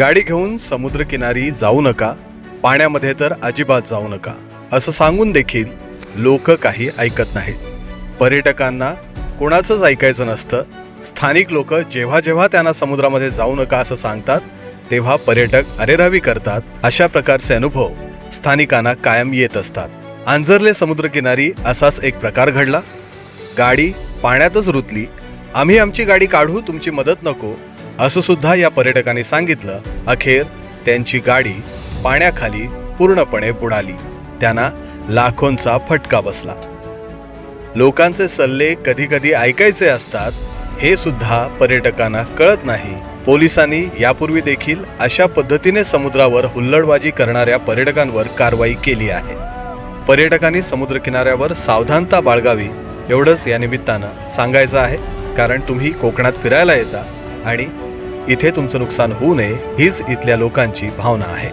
गाडी घेऊन समुद्रकिनारी जाऊ नका पाण्यामध्ये तर अजिबात जाऊ नका असं सांगून देखील लोक काही ऐकत नाहीत. पर्यटकांना कोणाचंच ऐकायचं नसतं. स्थानिक लोक जेव्हा जेव्हा त्यांना समुद्रामध्ये जाऊ नका असं सांगतात तेव्हा पर्यटक अरेरावी करतात. अशा प्रकारचे अनुभव स्थानिकांना कायम येत असतात. आंजरले समुद्रकिनारी असाच एक प्रकार घडला. गाडी पाण्यातच रुतली. आम्ही आमची गाडी काढू तुमची मदत नको. असं सुद्धा या पर्यटकांनी सांगितलं अखेर त्यांची गाडी पाण्याखाली पूर्णपणे बुडाली. त्यांना लाखोंचा फटका बसला. लोकांचे सल्ले कधी कधी ऐकायचे असतात हे सुद्धा पर्यटकांना कळत नाही. पोलिसांनी यापूर्वी देखील अशा पद्धतीने समुद्रावर हुल्लडबाजी करणाऱ्या पर्यटकांवर कारवाई केली आहे. पर्यटकांनी समुद्रकिनाऱ्यावर सावधानता बाळगावी एवढंच या निमित्तानं सांगायचं आहे. कारण तुम्ही कोकणात फिरायला येता आणि इथे तुमचं नुकसान होऊ नये हीच इथल्या लोकांची भावना आहे.